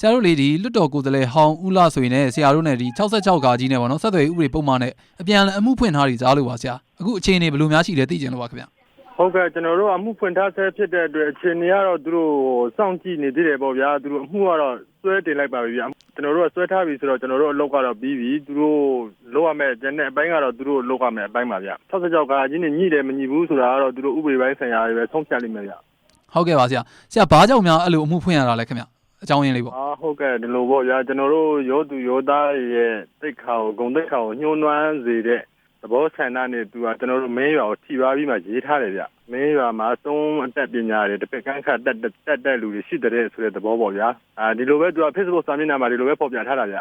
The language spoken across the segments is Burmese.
ဆရာတို့လေဒီလွတ်တော်ကိုယ်စားလှယ်ဟောင်းဦးလာဆိုရင်လည်းဆရာတို့နဲ့ဒီ66ကာကြီးနဲ့ပေါ့နော်ဆက်သွယ်ရေးဥပဒေပုံမှန်နဲ့အပြန်အလှန်အမှုဖွင့်ထားတွေကြားလို့ပါဆရာအခုအခြေအနေဘယ်လိုများရှိလဲသိကြလို့ပါခင်ဗျဟုတ်ကဲ့ကျွန်တော်တို့အမှုဖွင့်ထားဆဲဖြစ်တဲ့အတွက်အခြေအနေကတော့သူတို့စောင့်ကြည့်နေသေးတယ်ပေါ့ဗျာသူတို့အမှုကတော့ဆွဲတင်လိုက်ပါပြီဗျာကျွန်တော်တို့ကဆွဲထားပြီဆိုတော့ကျွန်တော်တို့အလုပ်ကတော့ပြီးပြီသူတို့လုပ်ရမယ့်ကျန်တဲ့အပိုင်းကတော့သူတို့လုပ်ရမယ့်အပိုင်းပါဗျာ66ကာကြီးနဲ့ညှိတယ်မညှိဘူးဆိုတာကတော့သူတို့ဥပဒေပိုင်းဆိုင်ရာတွေပဲဆုံးဖြတ်လိမ့်မယ်ဗျာဟုတ်ကဲ့ပါဆရာဆရာဘာကြောင့်များအဲ့လိုအမှုဖွင့်ရတာလဲခင်ဗျ အကြောင်းရင်းလေးပေါ့အာဟုတ်ကဲ့ဒီလိုပေါ့ဗျာကျွန်တော်တို့ရောသူရောသားရဲ့တိတ်ခါကိုဂုံတိတ်ခါကိုညှိုးနွမ်းစေတဲ့သဘောဆန္ဒနဲ့သူကကျွန်တော်တို့မင်းရွာကိုထိပါပြီးမှရေးထားတယ်ဗျမင်းရွာမှာသုံးအသက်ပညာတွေတစ်ဖက်ကန်းခတ်တက်တက်တဲ့လူတွေရှိတဲ့ဆိုတဲ့သဘောပေါ့ဗျာအာဒီလိုပဲသူက Facebook စာမျက်နှာမှာဒီလိုပဲဖော်ပြထားတာဗျ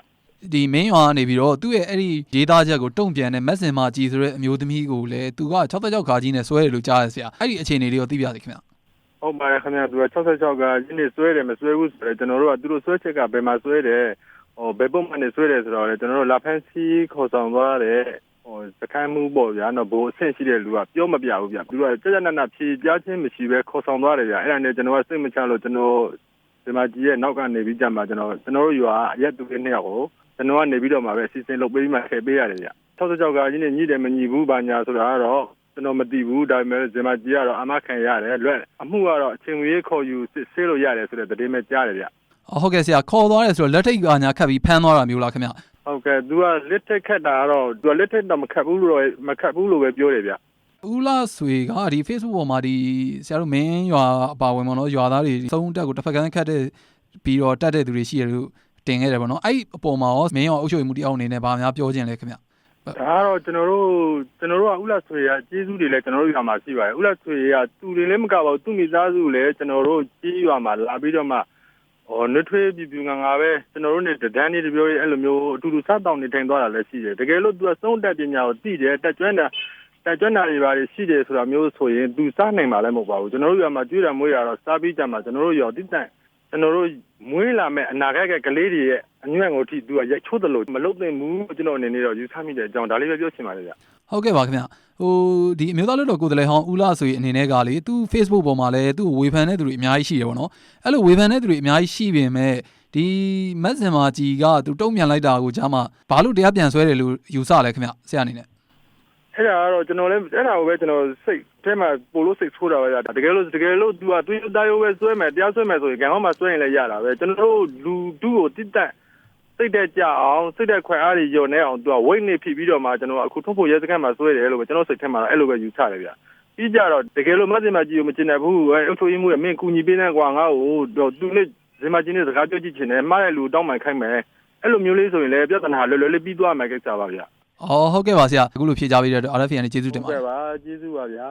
ဒီမင်းရွာကနေပြီးတော့သူ့ရဲ့အဲ့ဒီရေးသားချက်ကိုတုံ့ပြန်တဲ့မက်ဆင်မာကြီးဆိုတဲ့အမျိုးသမီးကိုလည်းသူက66ကာကြီးနဲ့ဆွဲတယ်လို့ကြားရဆရာအဲ့ဒီအခြေအနေလေးကိုသိပြစေခင်ဗျ ဟုတ်ပါတယ်ခင်ဗျာသူက66ကယင်းနေဆွဲတယ်မဆွဲဘူးဆိုတော့ကျွန်တော်တို့ကသူတို့ဆွဲချက်ကဘယ်မှာဆွဲတယ်ဟိုဘယ်ပုံမှန်နေဆွဲတယ်ဆိုတော့လေကျွန်တော်တို့လာဖန်စီခေါ်ဆောင်သွားတယ်ဟိုစကန်မှုပေါ့ဗျာနော်ဘိုးအဆင့်ရှိတဲ့လူကပြောမပြဘူးဗျသူကကြကြနနဖြေပြချင်းမရှိပဲခေါ်ဆောင်သွားတယ်ဗျအဲ့ဒါနဲ့ကျွန်တော်ကစိတ်မချလို့ကျွန်တော်ဒီမှာကြီးရဲ့နောက်ကနေပြီးကြမှာကျွန်တော်ကျွန်တော်တို့ရွာအရက်သူတွေနှစ်ယောက်ကိုကျွန်တော်ကနေပြီးတော့မှပဲစီစဉ်လုပ်ပေးပြီးမှထည့်ပေးရတယ်ဗျ66ကယင်းနေညှိတယ်မညှိဘူးဘာညာဆိုတာကတော့ ကျွန်တော်မသိဘူးဒါပေမဲ့ဇင်မာကြီးကတော့အမခံရတယ်လွတ်အမှုကတော့အချိန်ကြီးခေါ်ယူစစ်ဆေးလို့ရတယ်ဆိုတဲ့သတင်းပဲကြားတယ်ဗျအော်ဟုတ်ကဲ့ဆရာခေါ်သွားတယ်ဆိုတော့လက်ထိတ်ကညာခတ်ပြီးဖမ်းသွားတာမျိုးလားခင်ဗျဟုတ်ကဲ့ तू ကလက်ထက်ခတ်တာကတော့ तू ကလက်ထက်တော့မခတ်ဘူးလို့တော့မခတ်ဘူးလို့ပဲပြောတယ်ဗျဦးလာဆွေကဒီ Facebook ပေါ်မှာဒီဆရာတို့မင်းရွာအပါဝင်ပေါ့နော်ရွာသားတွေသုံးတက်ကိုတစ်ဖက်ကန်းခတ်တဲ့ပြီးတော့တက်တဲ့သူတွေရှိတယ်လို့တင်ခဲ့တယ်ပေါ့နော်အဲ့ဒီအပေါ်မှာရောမင်းရွာအုပ်ချုပ်ရေးမှုတယောက်အနေနဲ့ဗာများပြောခြင်းလဲခင်ဗျ ဒါကတော့ကျွန်တော်တို့ကျွန်တော်တို့ကဥလာဆွေရကျေးဇူးတွေလည်းကျွန်တော်တို့ရွာမှာရှိပါတယ်ဥလာဆွေရသူတွေလည်းမကပါဘူးသူမိသားစုလည်းကျွန်တော်တို့ကြီးရွာမှာလာပြီးတော့မှဟောနှထွေးပြပြငါငါပဲကျွန်တော်တို့နေတဒန်းနေတပြောရေးအဲ့လိုမျိုးအတူတူစတောင်းနေထိုင်သွားတာလည်းရှိတယ်တကယ်လို့ तू ကသုံးတက်ပညာကိုသိတယ်တက်ကျွမ်းတာတက်ကျွမ်းတာတွေပါရှိတယ်ဆိုတာမျိုးဆိုရင် तू စားနိုင်မှာလည်းမဟုတ်ပါဘူးကျွန်တော်တို့ရွာမှာကျွေးတယ်မွေးရတော့စားပြီးကြမှာကျွန်တော်တို့ရွာတိတန့် ကျွန်တော်တို့မွေးလာမဲ့အနာဂတ်ကကလေးတွေရဲ့အညွန့်ကိုထိ तू ကရိုက်ချိုးတယ်လို့မလုပ်သင့်ဘူးကျွန်တော်အနေနဲ့တော့ယူဆမိတဲ့အကြောင်းဒါလေးပဲပြောချင်ပါတယ်ဗျဟုတ်ကဲ့ပါခင်ဗျဟိုဒီအမျိုးသားလွတ်တော်ကိုယ်စားလှယ်ဟောင်းဦးလာဆွေအနေနဲ့ကလေသူ Facebook ပေါ်မှာလည်းသူ့ကိုဝေဖန်တဲ့သူတွေအများကြီးရှိတယ်ပေါ့နော်အဲ့လိုဝေဖန်တဲ့သူတွေအများကြီးရှိပေမဲ့ဒီမက်ဆင်မာကြီးကသူတုံ့ပြန်လိုက်တာကိုကြားမှာဘာလို့တရားပြန်ဆွဲတယ်လို့ယူဆလဲခင်ဗျဆရာအနေနဲ့ အဲ့ဒါကတော့ကျွန်တော်လည်းအဲ့ဒါကိုပဲကျွန်တော်စိတ်ထဲမှာပိုလို့စိတ်ဆိုးတာပဲဗျတကယ်လို့တကယ်လို့ तू ကသူ့တားရိုးပဲဆွဲမယ်တရားဆွဲမယ်ဆိုရင်ကံဟောမှာဆွဲရင်လည်းရတာပဲကျွန်တော်တို့လူတူကိုတိတက်စိတ်တက်ကြအောင်စိတ်တက်ခွင့်အားတွေညော်နေအောင် तू ကဝိတ်နေဖြစ်ပြီးတော့မှကျွန်တော်အခုထုံးဖို့ရဲစခန်းမှာဆွဲတယ်လို့ပဲကျွန်တော်စိတ်ထဲမှာအဲ့လိုပဲယူဆတယ်ဗျပြီးကြတော့တကယ်လို့မသိမကြီးကိုမကျင်တဲ့ဘူးအဲအုပ်ချုပ်ရေးမှုရဲ့မင်းကူညီပေးတဲ့ကွာငါ့ကိုတော့သူနဲ့ဇင်မကြီးနဲ့စကားပြောကြည့်ချင်တယ်မှားတဲ့လူတောင်းပန်ခိုင်းမယ်အဲ့လိုမျိုးလေးဆိုရင်လည်းပြဿနာလွယ်လွယ်လေးပြီးသွားမယ်ကိစ္စပါဗျ အော်ဟုတ်ကဲ့ပါဆရာအခုလိုဖြေကြပေးတဲ့အတွက် RFA နဲ့ကျေးဇူးတင်ပါတကဲ့ယ်ပါကျေးဇူးပါဗျာ